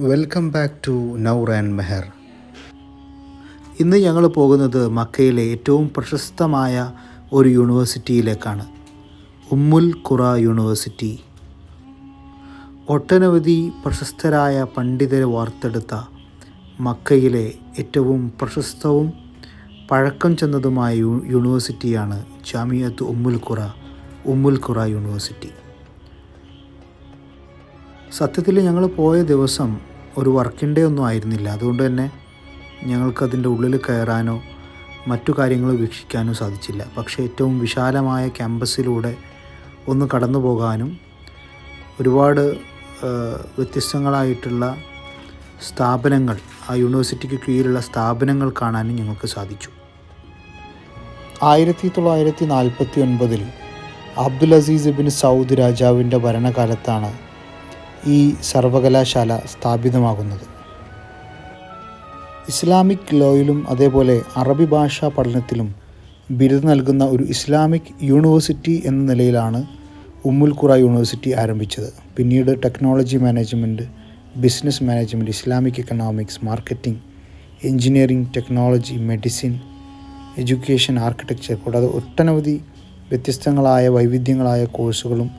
Welcome back to Nour and Mehar. ഇന്ന് ഞങ്ങൾ പോകുന്നത് മക്കയിലെ ഏറ്റവും പ്രശസ്തമായ ഒരു യൂണിവേഴ്സിറ്റിയിലേക്കാണ്. ഉമ്മുൽ ഖുറ യൂണിവേഴ്സിറ്റി. ഒട്ടനവധി പ്രശസ്തരായ പണ്ഡിതരെ വാർത്തെടുത്ത മക്കയിലെ ഏറ്റവും പ്രശസ്തവും പഴക്കം ചെന്നതുമായ യൂണിവേഴ്സിറ്റിയാണ് ജാമിയത്ത് ഉമ്മുൽ ഖുറ ഉമ്മുൽ ഖുറ യൂണിവേഴ്സിറ്റി. സത്യത്തിൽ ഞങ്ങൾ പോയ ദിവസം ഒരു വർക്കിംഗ് ഡേ ഒന്നും ആയിരുന്നില്ല. അതുകൊണ്ട് തന്നെ ഞങ്ങൾക്കതിന്റെ ഉള്ളിൽ കയറാനോ മറ്റു കാര്യങ്ങൾ വീക്ഷിക്കാനോ സാധിച്ചില്ല. പക്ഷേ ഏറ്റവും വിശാലമായ ക്യാമ്പസിലൂടെ ഒന്ന് കടന്നു പോകാനും ഒരുപാട് വ്യത്യസ്തങ്ങളായിട്ടുള്ള സ്ഥാപനങ്ങൾ ആ യൂണിവേഴ്സിറ്റിക്ക് കീഴിലുള്ള സ്ഥാപനങ്ങൾ കാണാനും ഞങ്ങൾക്ക് സാധിച്ചു. ആയിരത്തി തൊള്ളായിരത്തി നാൽപ്പത്തി ഒൻപതിൽ അബ്ദുൽ അസീസ് ബിൻ സൗദ് രാജാവിന്റെ ഭരണകാലത്താണ് ഈ സർവകലാശാല സ്ഥാപിതമാകുന്നത്. ഇസ്ലാമിക് ലോയിലും അതേപോലെ അറബി ഭാഷാ പഠനത്തിലും ബിരുദം നൽകുന്ന ഒരു ഇസ്ലാമിക് യൂണിവേഴ്സിറ്റി എന്ന നിലയിലാണ് ഉമ്മുൽ ഖുറ യൂണിവേഴ്സിറ്റി ആരംഭിച്ചത്. പിന്നീട് technology management business management Islamic economics marketing engineering technology medicine education architecture കൂടാതെ ഒട്ടനവധി വ്യത്യസ്തങ്ങളായ വൈവിധ്യങ്ങളായ കോഴ്സുകളും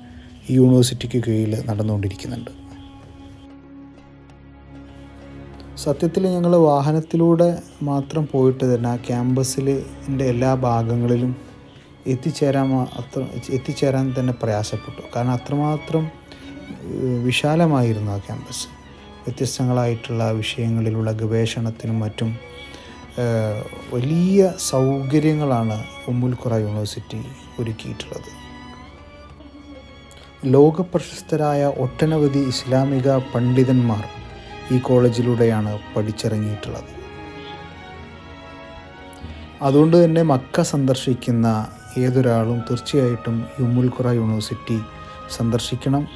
യൂണിവേഴ്സിറ്റിക്ക് കീഴിൽ നടന്നുകൊണ്ടിരിക്കുന്നുണ്ട്. സത്യത്തിൽ ഞങ്ങൾ വാഹനത്തിലൂടെ മാത്രം പോയിട്ട് തന്നെ ആ എല്ലാ ഭാഗങ്ങളിലും എത്തിച്ചേരാൻ അത്ര എത്തിച്ചേരാൻ തന്നെ പ്രയാസപ്പെട്ടു. കാരണം അത്രമാത്രം വിശാലമായിരുന്നു ആ ക്യാമ്പസ്. വ്യത്യസ്തങ്ങളായിട്ടുള്ള വിഷയങ്ങളിലുള്ള ഗവേഷണത്തിനും മറ്റും വലിയ സൗകര്യങ്ങളാണ് ഉമ്മുൽ ഖുറ യൂണിവേഴ്സിറ്റി ഒരുക്കിയിട്ടുള്ളത്. ലോകപ്രശസ്തരായ ഒട്ടനവധി ഇസ്ലാമിക പണ്ഡിതന്മാർ ഈ കോളേജിലൂടെയാണ് പഠിച്ചിറങ്ങിയിട്ടുള്ളത്. അതുകൊണ്ട് തന്നെ മക്ക സന്ദർശിക്കുന്ന ഏതൊരാളും തീർച്ചയായിട്ടും യുമുൽ ഖുറ യൂണിവേഴ്സിറ്റി സന്ദർശിക്കണം.